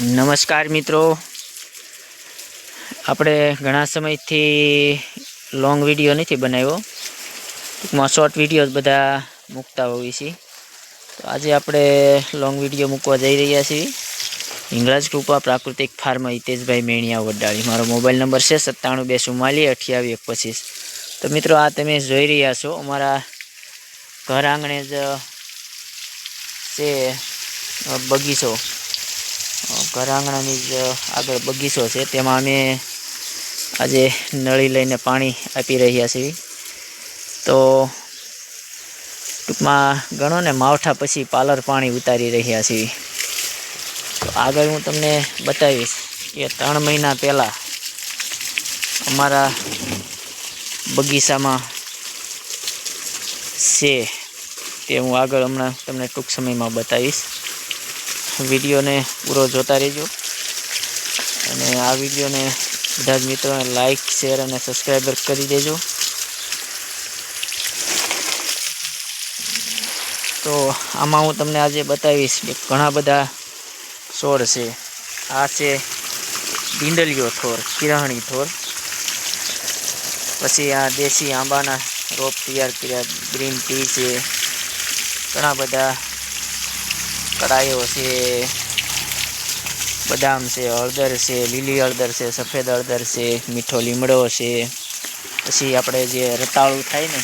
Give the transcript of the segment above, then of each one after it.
નમસ્કાર મિત્રો. આપણે ઘણા સમયથી લોંગ વીડિયો નથી બનાવ્યો. ટૂંકમાં શોર્ટ વીડિયો બધા મૂકતા હોઈએ છીએ. તો આજે આપણે લોંગ વીડિયો મૂકવા જઈ રહ્યા છીએ. હિંગળાજ કૃપા પ્રાકૃતિક ફાર્મ હિતેશભાઈ મેણિયા વડાળી મારો મોબાઈલ નંબર છે સત્તાણું બે ચુમ્માલીસ અઠ્યાવીસ એક પચીસ તો મિત્રો, આ તમે જોઈ રહ્યા છો, અમારા ઘર આંગણે જ છે બગીચો. ઘર આંગણાની જ આગળ બગીચો છે. તેમાં અમે આજે નળી લઈને પાણી આપી રહ્યા છીએ. તો ટૂંકમાં ગણો ને માવઠા પછી પાલર પાણી ઉતારી રહ્યા છીએ. તો આગળ હું તમને બતાવીશ કે ત્રણ મહિના પહેલાં અમારા બગીચામાં છે તે હું આગળ હમણાં તમને ટૂંક સમયમાં બતાવીશ. વિડીયોને પૂરો જોતા રહેજો. અને આ વિડીયોને બધા જ મિત્રોને લાઈક શેર અને સબસ્ક્રાઈબર કરી દેજો. તો આમાં હું તમને આજે બતાવીશ કે ઘણા બધા છોડ છે. આ છે ડીંડલિયો થોર, કિરાણી થોર. પછી આ દેશી આંબાના રોપ તૈયાર કર્યા ગ્રીન ટી છે. ઘણા બધા કડાઈઓ છે. બદામ છે, હળદર છે, લીલી હળદર છે, સફેદ હળદર છે, મીઠો લીમડો છે. પછી આપણે જે રતાળું થાય ને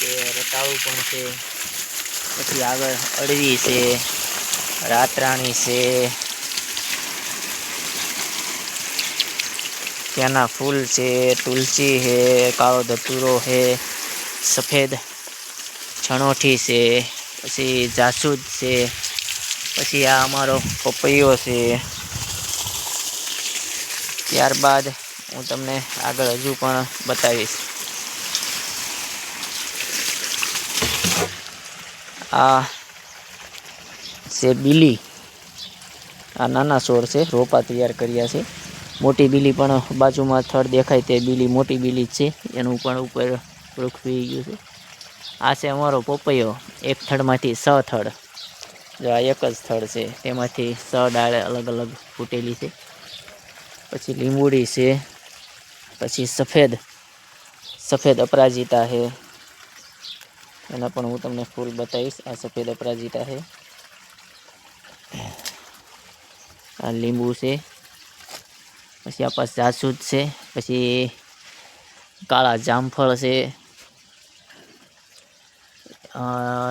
તે રતાળું પણ છે. પછી આગળ અળવી છે, રાતરાણી છે. ત્યાંના ફૂલ છે, તુલસી છે, કાળો ધતુરો છે, સફેદ છણોઠી છે, પછી જાસૂદ છે. પછી આ અમારો પપૈયો છે. ત્યારબાદ હું તમને આગળ હજુ પણ બતાવીશ. આ છે બીલી. આ નાના છોડ છે, રોપા તૈયાર કર્યા છે. મોટી બીલી પણ બાજુમાં થડ દેખાય તે બીલી મોટી બીલી જ છે. એનું પણ ઉપર વૃક્ષ ગયું છે. આ છે અમારો પપૈયો, એક થડમાંથી છ થડ. જો આ એક જ સ્થળ છે. તેમાંથી છ ડાળે અલગ અલગ ફૂટેલી છે. પછી લીંબુડી છે. પછી સફેદ સફેદ અપરાજિતા છે એના પણ હું તમને ફૂલ બતાવીશ. આ સફેદ અપરાજિતા છે આ લીંબુ છે. પછી આ પાસે જાસૂદ છે. પછી કાળા જામફળ છે.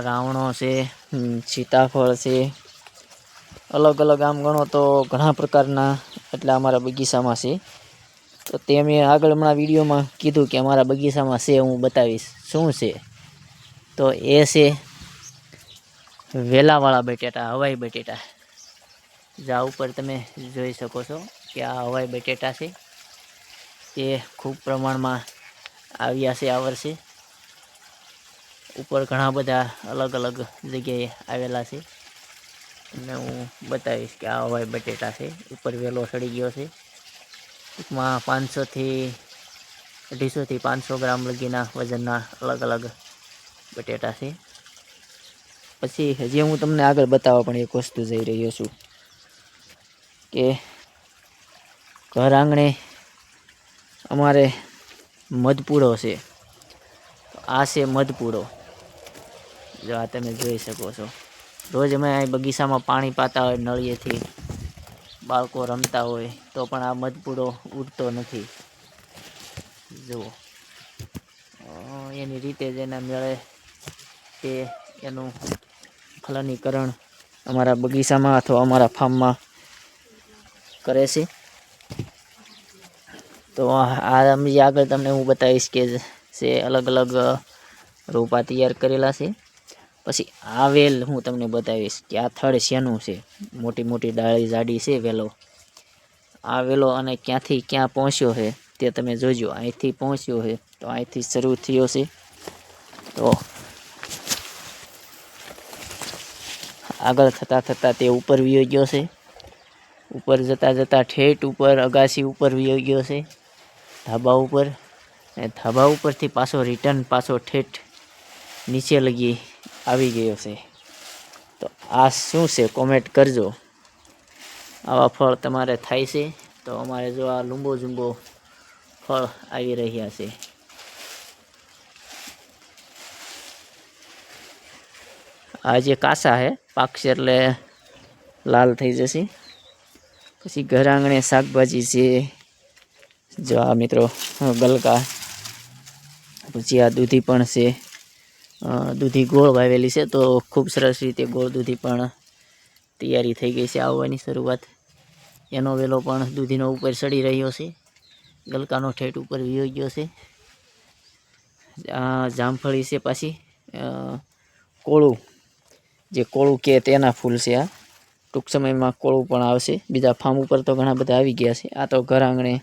રાવણો છે. સીતાફળ છે. અલગ અલગ આમ ગણો તો ઘણા પ્રકારના, એટલે અમારા બગીચામાં છે. તો તે મેં આગળ હમણાં વિડીયોમાં કીધું કે અમારા બગીચામાં છે, હું બતાવીશ શું છે. તો એ છે વેલાવાળા બટેટા, હવાઈ બટેટા. જા ઉપર તમે જોઈ શકો છો કે આ હવાઈ બટેટા છે. તે ખૂબ પ્રમાણમાં આવ્યા છે આ વર્ષે. ઉપર ઘણા બધા અલગ અલગ જગ્યાએ આવેલા છે. તમને હું બતાવીશ કે આ હવાઈ બટેટા છે. ઉપર વેલો સડી ગયો છે. ટૂંકમાં પાંચસોથી અઢીસોથી પાંચસો ગ્રામ લગીના વજનના અલગ અલગ બટેટા છે. પછી હજી હું તમને આગળ બતાવવા પણ એક વસ્તુ જઈ રહ્યો છું કે ઘર આંગણે અમારે મધપૂડો છે. આ છે મધપૂડો જો આ તમે જોઈ શકો છો. રોજ અમે અહીં બગીચામાં પાણી પાતા હોય, નળિયેથી બાળકો રમતા હોય, તો પણ આ મધપૂડો ઉડતો નથી. જુઓ. એની રીતે જ એના મેળે તે એનું ફલનીકરણ અમારા બગીચામાં અથવા અમારા ફાર્મમાં કરે છે. તો આ આગળ તમને હું બતાવીશ કે છે અલગ અલગ રોપા તૈયાર કરેલા છે. પછી આ વેલ હું તમને બતાવીશ કે આ થડ શેનું છે? મોટી મોટી ડાળી જાડી છે વેલો. આ વેલો અને ક્યાંથી ક્યાં પહોંચ્યો છે તે તમે જોજો. અહીંથી પહોંચ્યો છે તો અહીંથી શરૂ થયો છે. તો આગળ થતાં થતાં તે ઉપર વયો ગયો છે. ઉપર જતાં જતાં ઠેઠ ઉપર, અગાસી ઉપર વયો ગયો છે. ધાબા ઉપર અને ધાબા ઉપરથી પાછો રિટર્ન પાછો ઠેઠ નીચે લગી આવી ગયો છે. તો આ શું છે? કોમેન્ટ કરજો. આવા ફળ તમારે થાય છે. તો અમારે જો આ લુંબો જુંબો ફળ આવી રહ્યા છે. આ જે કાસા છે પાકશે એટલે લાલ થઈ જશે. પછી ઘર આંગણે શાકભાજી છે. જો આ મિત્રો, ગલકા, પછી આ દૂધી પણ છે. દૂધી ગોળ વાવેલી છે, તો ખૂબ સરસ રીતે ગોળ દૂધી પણ તૈયારી થઈ ગઈ છે આવવાની શરૂઆત. એનો વેલો પણ દૂધીનો ઉપર ચડી રહ્યો છે. ગલકાનો ઠેઠ ઉપર વિયો ગયો છે. આ જામફળી છે પાછી. કોળું. જે કોળું કે તેના ફૂલ છે આ. ટૂંક સમયમાં કોળું પણ આવશે. બીજા ફાર્મ ઉપર તો ઘણા બધા આવી ગયા છે. આ તો ઘર આંગણે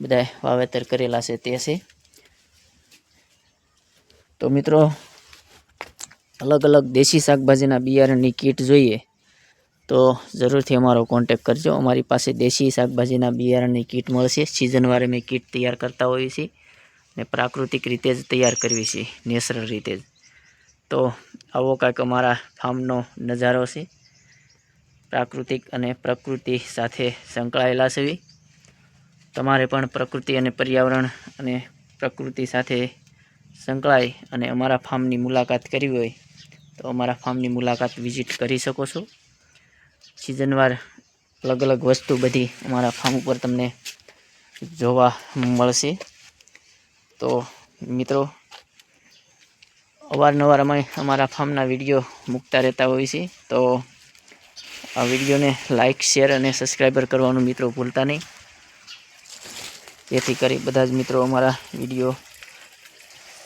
બધા વાવેતર કરેલા છે તે છે. તો મિત્રો, અલગ અલગ દેશી શાકભાજીના બિયારણની કીટ જોઈએ તો જરૂરથી અમારો કોન્ટેક કરજો. અમારી પાસે દેશી શાકભાજીના બિયારણની કીટ મળશે. સિઝનવારે અમે કીટ તૈયાર કરતા હોઈએ છીએ ને પ્રાકૃતિક રીતે જ તૈયાર કરવી છે, નેચરલ રીતે જ. તો આવો કાંઈક અમારા ફાર્મનો નજારો છે. પ્રાકૃતિક અને પ્રકૃતિ સાથે સંકળાયેલા છે. તમારે પણ પ્રકૃતિ અને પર્યાવરણ અને પ્રકૃતિ સાથે સંકળાઈ અને અમારા ફાર્મની મુલાકાત કરવી હોય, તો અમારા ફાર્મની મુલાકાત વિઝિટ કરી શકો છો. સિઝનવાર અલગ અલગ વસ્તુ બધી અમારા ફાર્મ ઉપર તમને જોવા મળશે. તો મિત્રો, અવારનવાર અમે અમારા ફાર્મના વીડિયો મૂકતા રહેતા હોઈએ છીએ તો આ વિડીયોને લાઇક શેર અને સબસ્ક્રાઈબર કરવાનું મિત્રો ભૂલતા નહીં. જેથી કરી બધા જ મિત્રો અમારા વીડિયો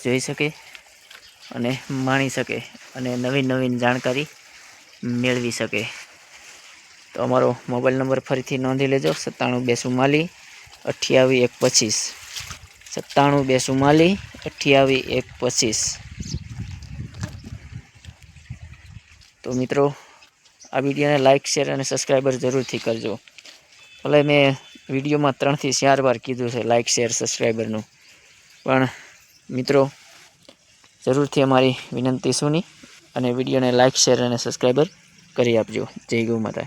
જોઈ શકે અને માણી શકે અને નવીન નવીન જાણકારી મેળવી શકે. તો અમારો મોબાઈલ નંબર ફરીથી નોંધી લેજો. સત્તાણું બે ચુમ્માલીસ અઠ્યાવીસ એક પચીસ. સત્તાણું બે ચુમ્માલીસ અઠ્યાવીસ એક પચીસ. તો મિત્રો, આ વિડીયોને લાઇક શેર અને સબસ્ક્રાઈબર જરૂરથી કરજો. ભલે મેં વિડીયોમાં ત્રણથી ચાર વાર કીધું છે લાઇક શેર, સબસ્ક્રાઈબરનું. પણ મિત્રો, જરૂરથી અમારી વિનંતી સુની અને વિડીયોને લાઇક શેર અને સબસ્ક્રાઈબર કરી આપજો. જય ગૌ માતા